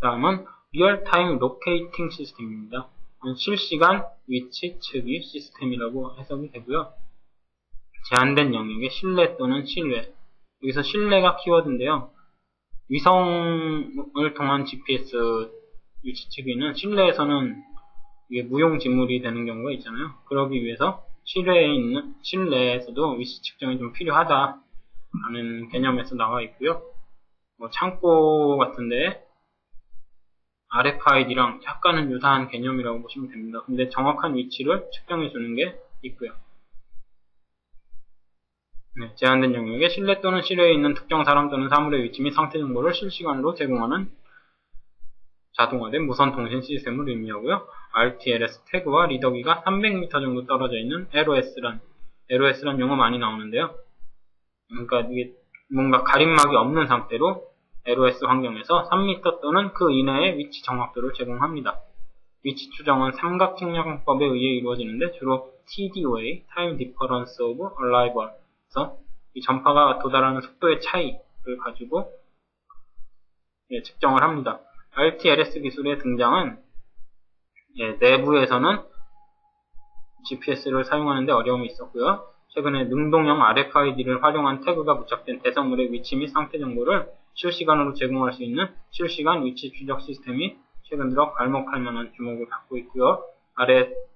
다음은 리얼타임 로케이팅 시스템입니다. 실시간 위치 측위 시스템이라고 해석이 되고요. 제한된 영역의 실내 또는 실외 여기서 실내가 키워드인데요. 위성을 통한 GPS 위치 측위는 실내에서는 이게 무용지물이 되는 경우가 있잖아요. 그러기 위해서 실내에 있는 실내에서도 위치 측정이 좀 필요하다라는 개념에서 나와 있고요. 뭐 창고 같은데 RFID랑 약간은 유사한 개념이라고 보시면 됩니다. 근데 정확한 위치를 측정해 주는 게 있고요. 네, 제한된 영역에 실내 또는 실외에 있는 특정 사람 또는 사물의 위치 및 상태 정보를 실시간으로 제공하는 자동화된 무선 통신 시스템을 의미하고요. RTLS 태그와 리더기가 300m 정도 떨어져 있는 LOS란 LOS란 용어 많이 나오는데요. 그러니까 이게 뭔가 가림막이 없는 상태로 LOS 환경에서 3m 또는 그 이내의 위치 정확도를 제공합니다. 위치 추정은 삼각측량법에 의해 이루어지는데 주로 TDOA, Time Difference of Arrival에서 이 전파가 도달하는 속도의 차이를 가지고 예, 측정을 합니다. RTLS 기술의 등장은 예, 내부에서는 GPS를 사용하는데 어려움이 있었고요. 최근에 능동형 RFID를 활용한 태그가 부착된 대성물의 위치 및 상태 정보를 실시간으로 제공할 수 있는 실시간 위치 추적 시스템이 최근 들어 발목할 만한 주목을 받고 있고요.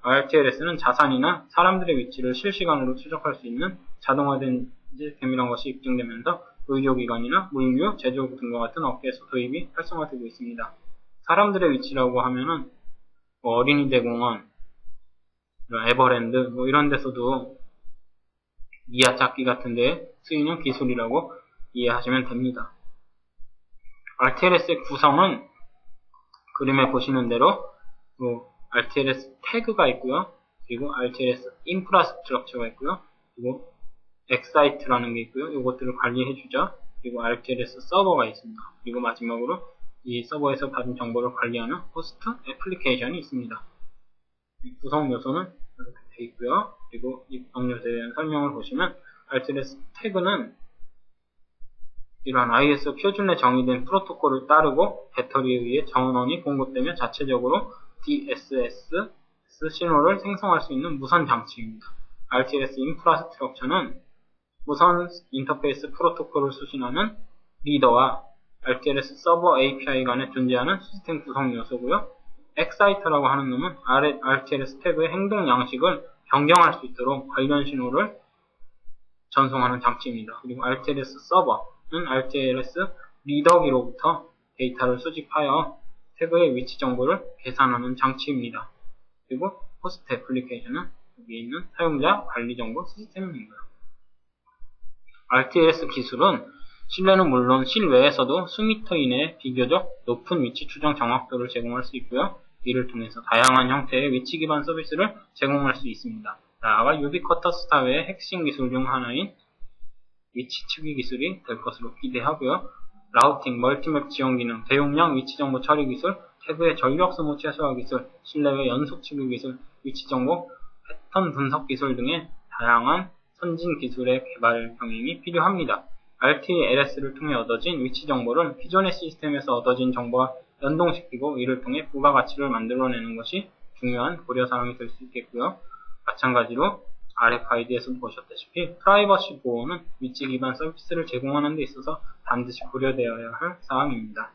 RTLS는 자산이나 사람들의 위치를 실시간으로 추적할 수 있는 자동화된 시스템이란 것이 입증되면서 의료기관이나 물류, 제조업 등과 같은 업계에서 도입이 활성화되고 있습니다. 사람들의 위치라고 하면은 뭐 어린이 대공원, 에버랜드 뭐 이런 데서도 미아 찾기 같은 데 쓰이는 기술이라고 이해하시면 됩니다. RTLS의 구성은 그림에 보시는 대로 뭐 RTLS 태그가 있고요. 그리고 RTLS 인프라스트럭처가 있고요. 그리고 엑사이트라는 게 있고요. 이것들을 관리해주죠. 그리고 RTLS 서버가 있습니다. 그리고 마지막으로 이 서버에서 받은 정보를 관리하는 호스트 애플리케이션이 있습니다. 구성 요소는 이렇게 되어 있고요. 그리고 이 구성 요소에 대한 설명을 보시면 RTLS 태그는 이러한 IS 표준에 정의된 프로토콜을 따르고 배터리에 의해 전원이 공급되며 자체적으로 DSS 신호를 생성할 수 있는 무선 장치입니다. RTS 인프라스트럭처는 무선 인터페이스 프로토콜을 수신하는 리더와 RTLS 서버 API 간에 존재하는 시스템 구성 요소고요. 엑사이터라고 하는 놈은 RTLS 태그의 행동 양식을 변경할 수 있도록 관련 신호를 전송하는 장치입니다. 그리고 RTLS 서버 는 RTLS 리더기로부터 데이터를 수집하여 태그의 위치 정보를 계산하는 장치입니다. 그리고 호스트 애플리케이션은 여기 있는 사용자 관리 정보 시스템입니다. RTLS 기술은 실내는 물론 실외에서도 수미터 이내에 비교적 높은 위치 추정 정확도를 제공할 수 있고요. 이를 통해서 다양한 형태의 위치 기반 서비스를 제공할 수 있습니다. 나아가 유비쿼터 스타웨의 핵심 기술 중 하나인 위치 측위 기술이 될 것으로 기대하고요. 라우팅, 멀티맵 지원 기능, 대용량 위치 정보 처리 기술, 태그의 전력 소모 최소화 기술, 실내외 연속 측위 기술, 위치 정보, 패턴 분석 기술 등의 다양한 선진 기술의 개발 병행이 필요합니다. RTLS를 통해 얻어진 위치 정보를 기존의 시스템에서 얻어진 정보와 연동시키고 이를 통해 부가가치를 만들어내는 것이 중요한 고려사항이 될 수 있겠고요. 마찬가지로 RFID에서 보셨다시피 프라이버시 보호는 위치 기반 서비스를 제공하는 데 있어서 반드시 고려되어야 할 사항입니다.